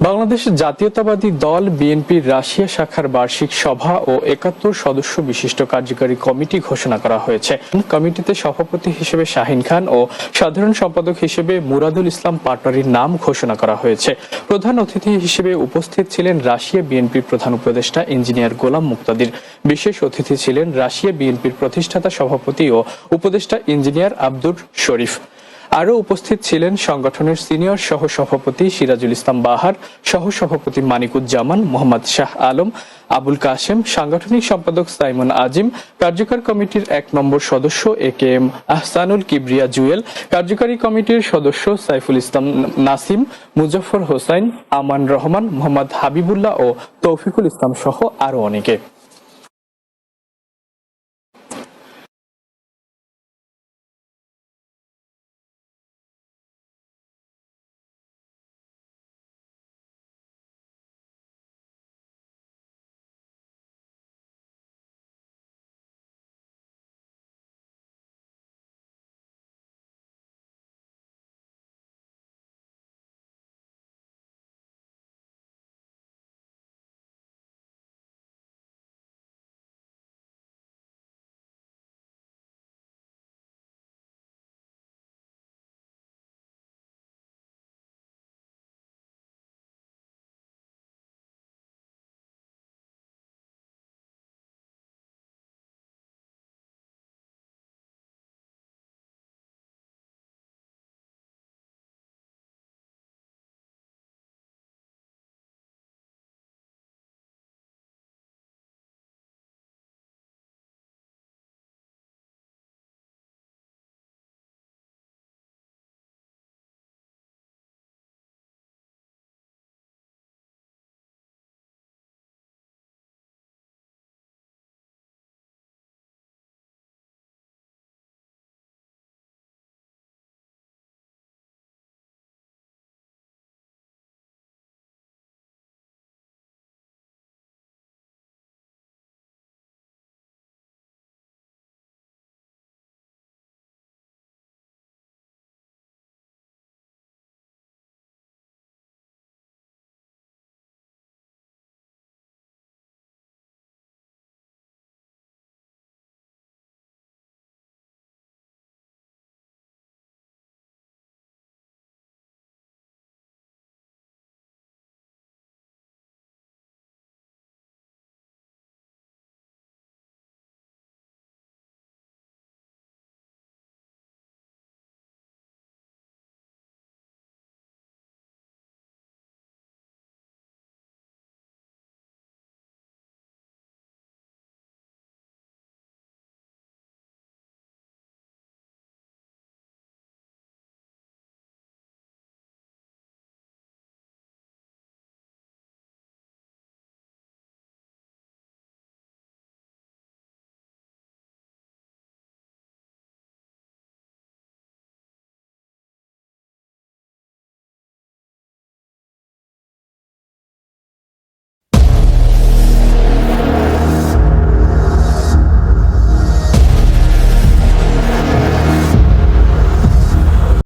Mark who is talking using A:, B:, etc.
A: বাংলাদেশ জাতীয়তাবাদী দল বিএনপির রাশিয়া শাখার বার্ষিক সভা ও একাত্তর সদস্য বিশিষ্ট কার্যকারী কমিটি ঘোষণা করা হয়েছে। কমিটিতে সভাপতি হিসেবে শাহিন খান ও সাধারণ সম্পাদক হিসেবে মুরাদুল ইসলাম পাটোয়ারির নাম ঘোষণা করা হয়েছে। প্রধান অতিথি হিসেবে উপস্থিত ছিলেন রাশিয়া বিএনপির প্রধান উপদেষ্টা ইঞ্জিনিয়ার গোলাম মুক্তাদির। বিশেষ অতিথি ছিলেন রাশিয়া বিএনপির প্রতিষ্ঠাতা সভাপতি ও উপদেষ্টা ইঞ্জিনিয়ার আব্দুর শরীফ। আরও উপস্থিত ছিলেন সংগঠনের সিনিয়র সহ সভাপতি সিরাজুল ইসলাম বাহার সহ সভাপতি মানিকুজ্জামান, মোহাম্মদ শাহ আলম, আবুল কাশেম, সাংগঠনিক সম্পাদক সাইমন আজিম, কার্যকর কমিটির এক নম্বর সদস্য A K M Ahsanul Kibria Jewel, কার্যকারী কমিটির সদস্য সাইফুল ইসলাম নাসিম মুজফর হোসাইন, আমান রহমান, মোহাম্মদ হাবিবুল্লাহ ও তৌফিকুল ইসলাম সহ আরও অনেকে।